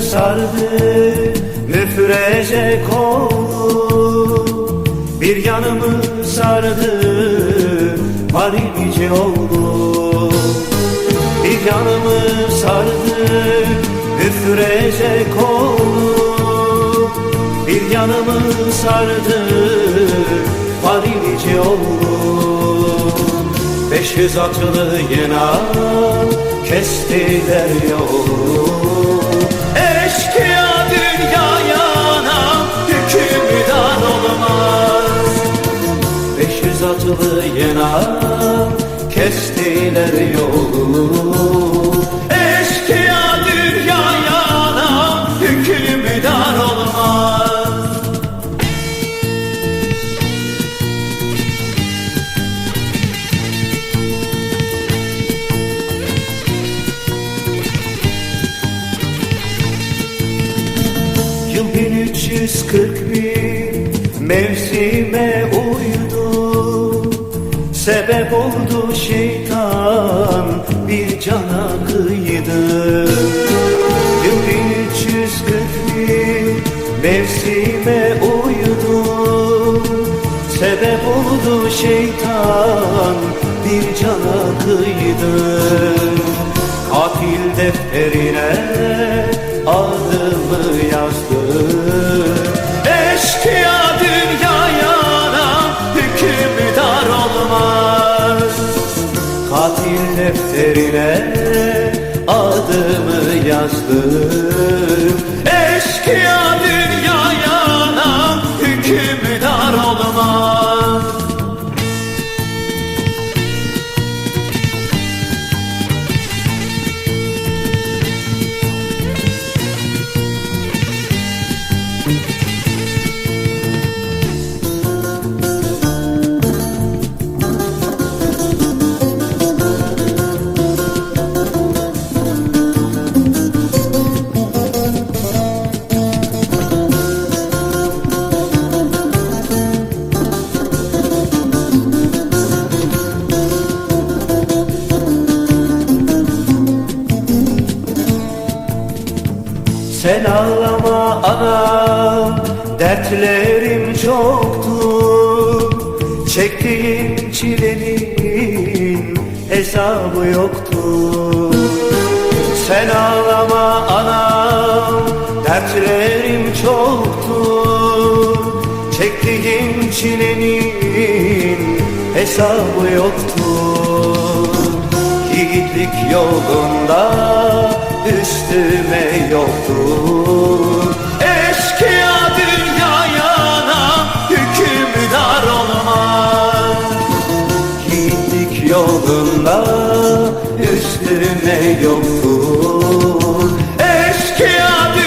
sardı müfreze oldu. Bir yanımı sardı Marici oldu. Bir yanımı sardı müfreze oldu. Bir yanımı sardı Marici oldu. Beş yüz atlı yine kestiler yolu Eşkıya dünyaya hükümdar olmaz. Beş yüz atlı yine kestiler yolu 1341 mevsime uydu. Sebep oldu şeytan bir cana kıydı. Yıl 1341 mevsime uydu. Sebep oldu şeytan bir cana kıydı. Katil defterine defterine adımı yazdım. Eşkıya Sen ağlama anam Dertlerim çoktu Çektiğim çilenin Hesabı yoktu Sen ağlama anam Dertlerim çoktu Çektiğim çilenin Hesabı yoktu Yiğitlik yolunda üstüme yoktur. Eşkıya dünyayana hükümdar olmaz. Gittik yolunda üstüme yoktur. Eşkıya dünyayana